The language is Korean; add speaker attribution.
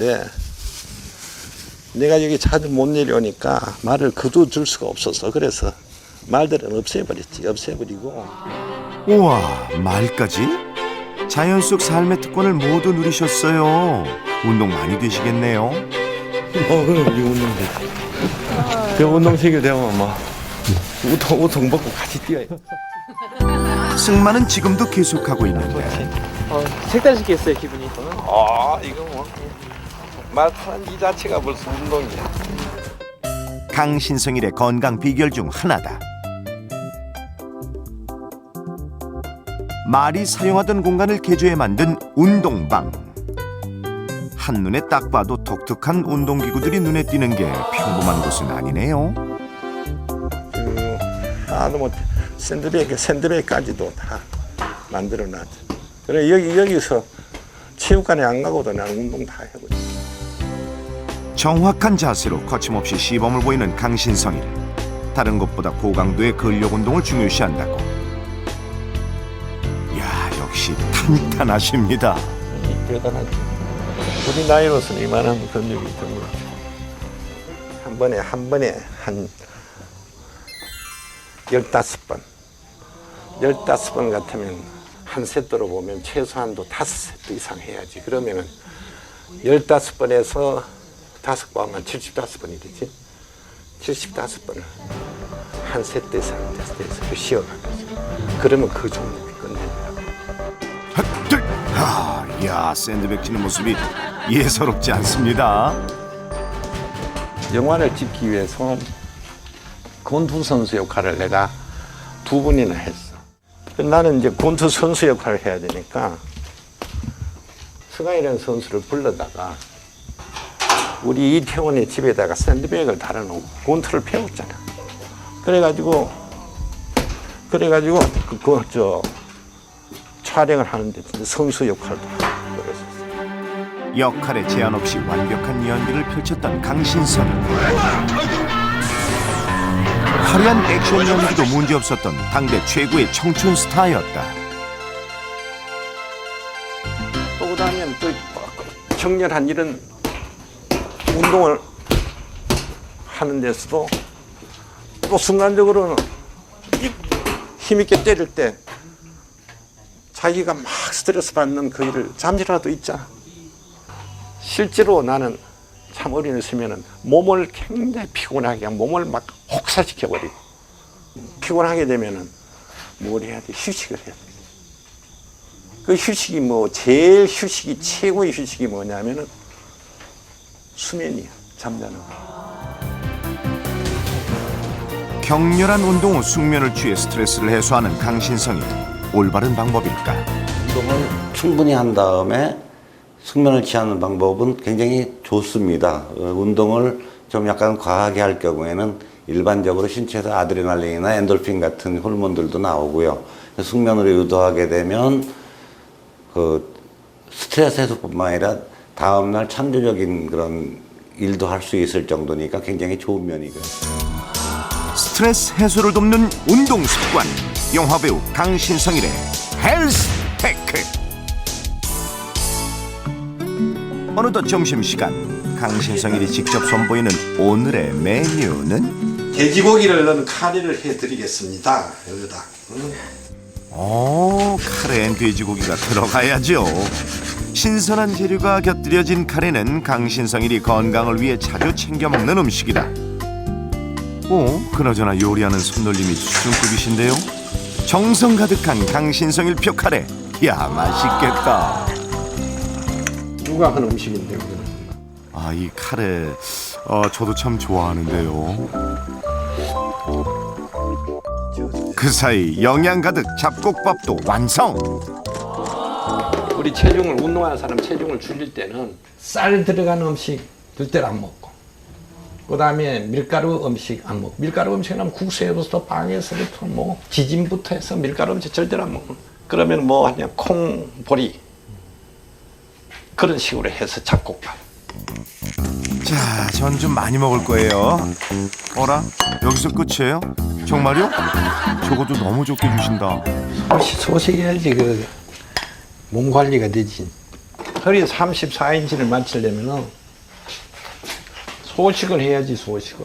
Speaker 1: 있는데 내가 여기 자주 못 내려오니까 말을 거둬줄 수가 없어서 그래서 말들은 없애버렸지 없애버리고
Speaker 2: 우와 말까지? 자연 속 삶의 특권을 모두 누리셨어요. 운동 많이 되시겠네요.
Speaker 1: 어 그럼 이 운동 되지 그 운동시킬 되면 뭐 우통 우통 먹고 같이 뛰어요
Speaker 2: 승마는 지금도 계속하고 있는데
Speaker 3: 어, 색다르시겠어요 기분이.
Speaker 1: 아 이거 뭐말 타는 이 자체가 벌써 운동이야
Speaker 2: 강신성일의 건강 비결 중 하나다. 말이 사용하던 공간을 개조해 만든 운동방. 한눈에 딱 봐도 독특한 운동기구들이 눈에 띄는 게 평범한 곳은 아니네요.
Speaker 1: 그 아주 뭐 샌드백 샌드백까지도 다 만들어 놨죠. 그래 여기 여기서 체육관에 안 가고도 나는 운동 다 해거든.
Speaker 2: 정확한 자세로 거침없이 시범을 보이는 강신성일. 다른 것보다 고강도의 근력 운동을 중요시한다고. 야 역시 탄탄하십니다.
Speaker 1: 대단하죠. 우리 나이로서는 이만한 근육이 드물죠. 한 번에 한 번에 한 열다섯 번, 열다섯 번 같으면 한 세트로 보면 최소한도 다섯 세트 이상 해야지. 그러면은 열다섯 번에서 다섯 번 하면 칠십다섯 번이 되지. 칠십다섯 번을 한 세트 이상 그 쉬어가면서 그러면 그 종목이 끝낸다고.
Speaker 2: 하, 야 샌드백 치는 모습이 예사롭지 않습니다.
Speaker 1: 영화를 찍기 위해서 권투 선수 역할을 내가 두 번이나 했어. 나는 이제 권투 선수 역할을 해야 되니까 승아이라는 선수를 불러다가 우리 이태원의 집에다가 샌드백을 달아놓고 권투를 배웠잖아. 그래가지고 그래가지고 그저 촬영을 하는데 선수 역할도 하고 그랬었어.
Speaker 2: 역할에 제한 없이 완벽한 연기를 펼쳤던 강신성. 화려한 액션 연기도 문제없었던 당대 최고의 청춘 스타였다.
Speaker 1: 또 그다음에 또 격렬한 이런 운동을 하는 데서도 또 순간적으로는 이- 힘있게 때릴 때 자기가 막 스트레스 받는 그 일을 잠시라도 있잖아. 실제로 나는 참 어린애 쓰면은 몸을 굉장히 피곤하게 몸을 막 혹사시켜 버리고 피곤하게 되면은 뭘 해야 돼? 휴식을 해야 돼. 그 휴식이 뭐 제일 휴식이 최고의 휴식이 뭐냐면은 수면이야 잠자는 거.
Speaker 2: 격렬한 운동 후 숙면을 취해 스트레스를 해소하는 강신성이 올바른 방법일까?
Speaker 4: 운동을 충분히 한 다음에 숙면을 취하는 방법은 굉장히 좋습니다. 어, 운동을 좀 약간 과하게 할 경우에는 일반적으로 신체에서 아드레날린이나 엔돌핀 같은 호르몬들도 나오고요. 숙면을 유도하게 되면 그 스트레스 해소뿐만 아니라 다음날 창조적인 그런 일도 할 수 있을 정도니까 굉장히 좋은 면이고요.
Speaker 2: 스트레스 해소를 돕는 운동 습관. 영화배우 강신성일의 헬스 테크. 어느덧 점심시간 강신성일이 직접 선보이는 오늘의 메뉴는?
Speaker 1: 돼지고기를 넣은 카레를 해드리겠습니다. 여기다.
Speaker 2: 오 카레엔 돼지고기가 들어가야죠. 신선한 재료가 곁들여진 카레는 강신성일이 건강을 위해 자주 챙겨 먹는 음식이다. 오 그나저나 요리하는 손놀림이 수준급이신데요. 정성 가득한 강신성일 표 카레 야 맛있겠다
Speaker 1: 누가 한 음식인데 우리는.
Speaker 2: 아 이 카레. 어, 저도 참 좋아하는데요. 그 사이 영양 가득 잡곡밥도 완성!
Speaker 1: 우리 체중을 운동하는 사람 체중을 줄일 때는 쌀 들어간 음식 절대로 안 먹고 그다음에 밀가루 음식 안 먹고 밀가루 음식은 국수에서부터 빵에서부터 뭐 지짐부터 해서 밀가루 음식 절대로 안 먹고 그러면 뭐 하냐? 콩보리 그런 식으로 해서 잡곡밥
Speaker 2: 자, 전 좀 많이 먹을 거예요. 어라? 여기서 끝이에요? 정말요? 저것도 너무 좋게 주신다.
Speaker 1: 소식 소식해야지 그 몸 관리가 되지 허리 34인치를 맞추려면은 소식을 해야지 소식을.